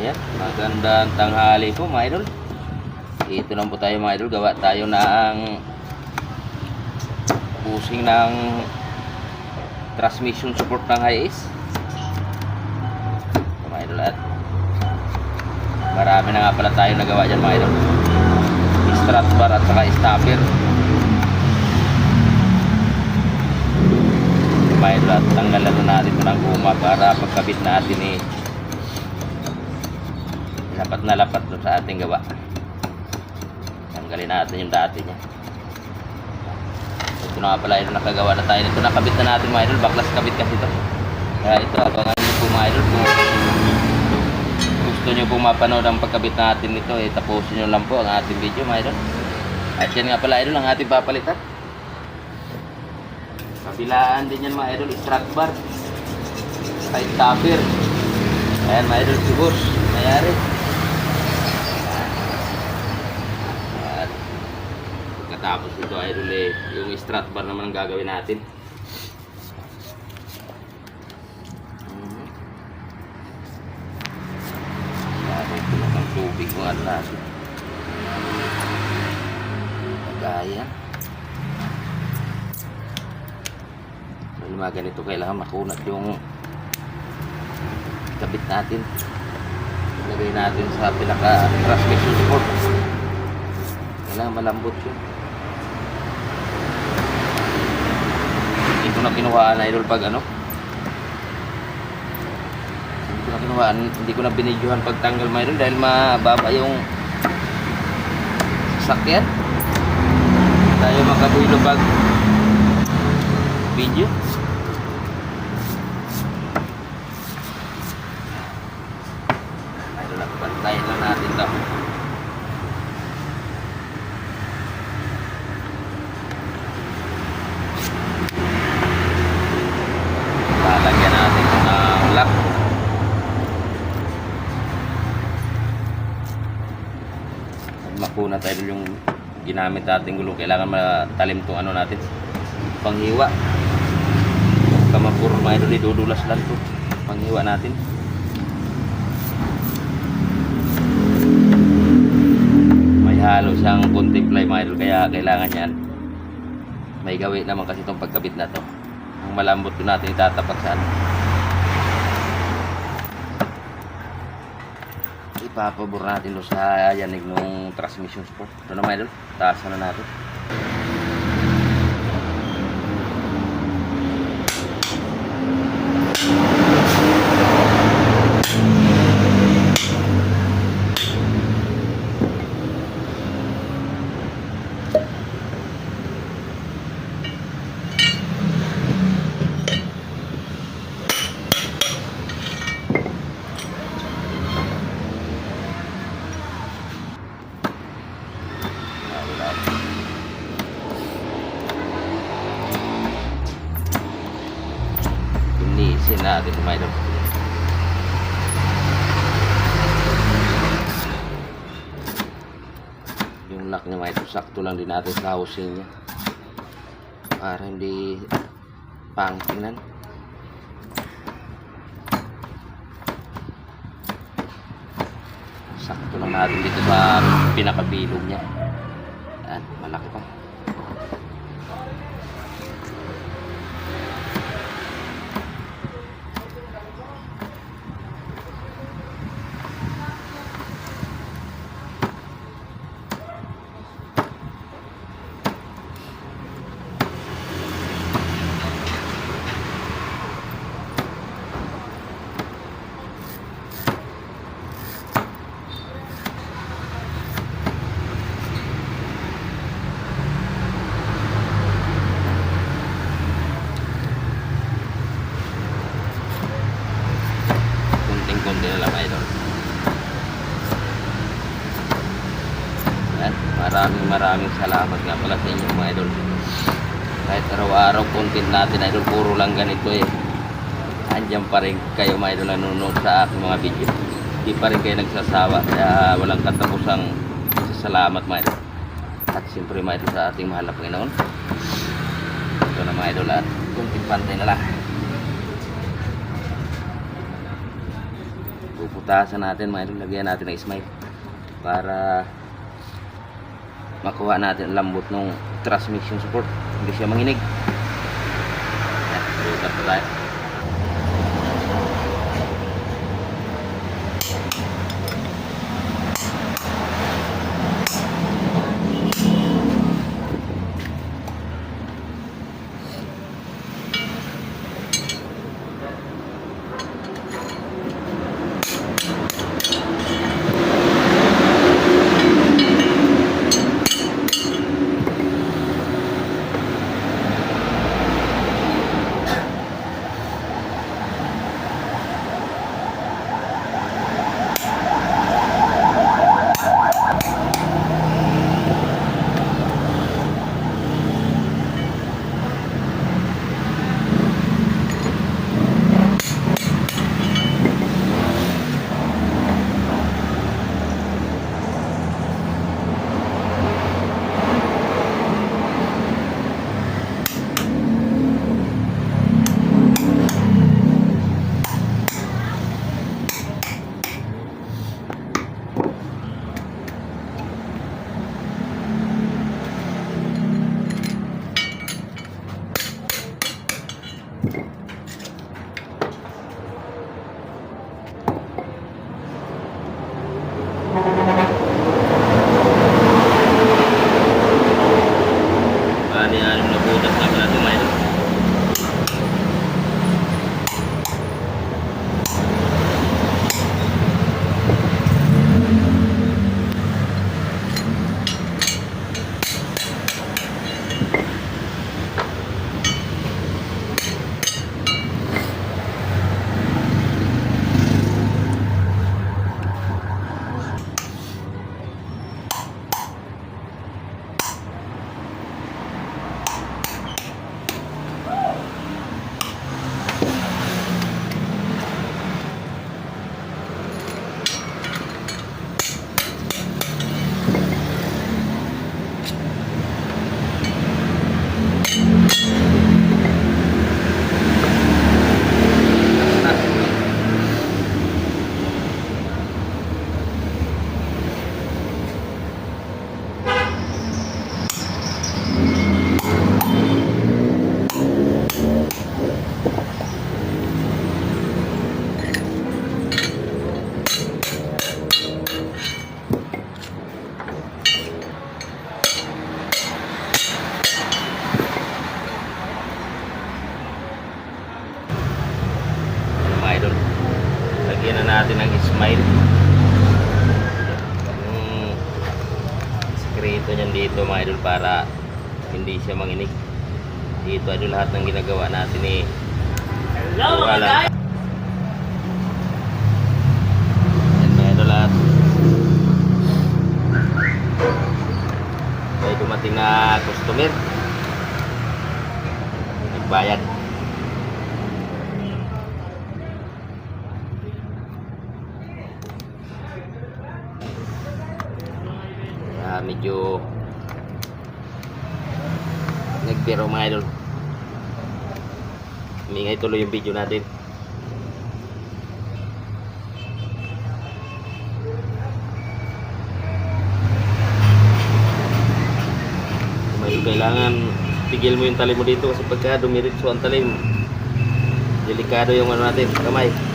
Ayan, magandang tanghali po mga idol. Ito lang po tayo mga idol. Gawa tayo ng pusing ng transmission support ng high-ace. Ito, mga idol at marami na nga pala tayo nagawa dyan mga idol. Strut bar at saka stopper. Ito, mga idol at tanggalan na natin ito ng guma para pagkabit natin eh lapat na lapat doon sa ating gawa. Tanggalin natin yung dati niya. Ito na nga pala ito nakagawa na tayo. Ito nakabit na natin mga idol. Baklas kabit kasi ito. Kaya ito abangan nyo po mga idol kung gusto nyo pong mapanood ang pagkabit natin nito eh tapusin nyo lang po ang ating video mga idol. At yan nga pala idol ang ating papalitan. Kabilaan din yan mga idol strut bar. Side topper ayan mga idol si boss mayari at pagkatapos ito idol yung strut bar naman ang gagawin natin. Ang tubig at natin kagaya may mga ganito kailangan makunat yung kabit natin. Ilagay natin sa pinaka transmission support kailangan malambot yun ko na kinuhaan na idol pag ano. Hindi ko na kinuhaan hindi ko na binidyohan pag tanggal mga dahil mababa yung sasakyan. Tayo makabuilo pag video Ayun lang, bantayan lang natin to. Lalagyan natin ito ng lock. Makuna tayo yung ginamit natin gulong. Kailangan matalim itong ano natin. Panghiwa. Kamapuro mga idol, idudulas lang ito. Panghiwa natin. may halo siyang konting fly mga idol kaya kailangan yan may gawin naman kasi itong pagkabit na to ang malambot ko natin itatapak sa ano ipapabor natin doon sa yanig ng transmission support ito na mga idol. Taasan na natin natin mga idol. Yung lock niya mga idol, sakto lang din natin sa housing niya. Para hindi pangtingnan. Sakto lang natin dito sa pinakabilog niya. Yan, malaki pa. Kunting-kunti na lang idol. Yan, maraming salamat nga pala sa inyo mga idol. Kahit araw-araw content natin idol, puro lang ganito eh. Andiyan pa rin kayo mga idol nanonood sa aking mga video. Hindi pa rin kayo nagsasawa, kaya walang katapusang salamat mga idol. At siyempre mga idol sa ating mahal na Panginoon. Ito na mga idol at kunting pantay na lang. Pupunta butasan natin mga idol. Lagyan natin ng smile para makuha natin ang lambot ng transmission support. Hindi siya manginig. Yan, pa tayo. Para hindi siya manginig. Dito idol lahat ng ginagawa natin eh. Hello mga guys! May dumating na customer. Nagbayad. Kaya medyo nagbiro mga idol. Umingay tuloy yung video natin. May kailangan tigil mo yung tali mo dito kasi pagka dumiritso ang talim delikado yung ano natin, kamay.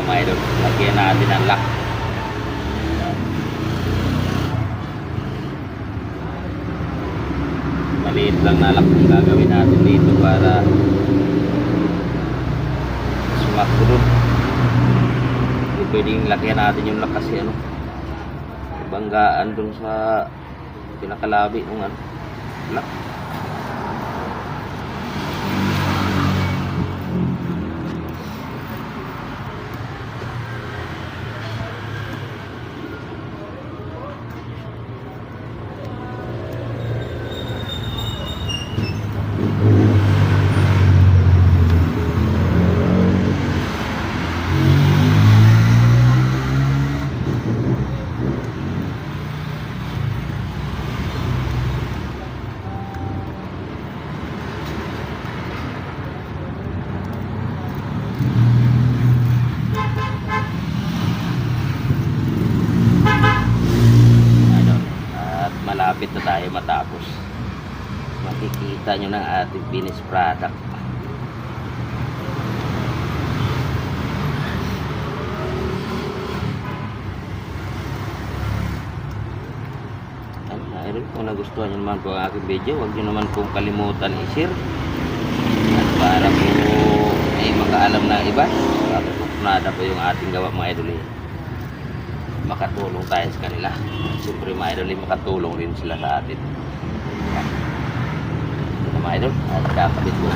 Na mga idol, lagyan natin ang lock. Maliit lang na lock ang gagawin natin dito para sumakto dun. Hindi pwedeng lagyan natin yung lock kasi ano, banggaan dun sa pinakalabi ng ano, lock. Na tayo matapos. Makikita nyo ng ating finished product. Ano, Idol, kung nagustuhan nyo naman po ang aking video, huwag nyo naman pong kalimutan i-share. At para po ay makaalam na iba, nada po yung ating gawa mga idol eh. Makatulong tayo sa kanila. Siyempre mga idol, makatulong rin sila sa atin. Yan. Ito mga idol, at kakabit ko.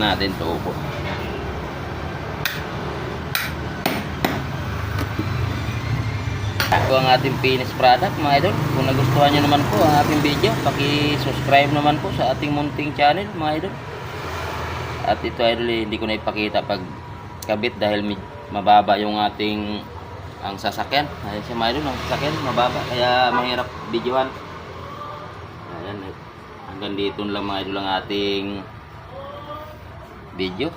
Natin ito upo. Ito ang ating finished product mga idol. Kung nagustuhan nyo naman po ang ating video, paki-subscribe naman po sa ating munting channel mga idol. At ito idol eh, hindi ko na ipakita pag kabit dahil mababa yung ating ang sasakyan. Ayan siya mga idol, ang sasakyan mababa kaya mahirap videohan. Ayan, eh. hanggang dito lang mga idol ang ating video.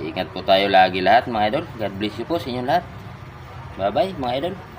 Ingat po tayo lagi lahat mga idol. God bless you po sa inyo lahat. Bye bye mga idol.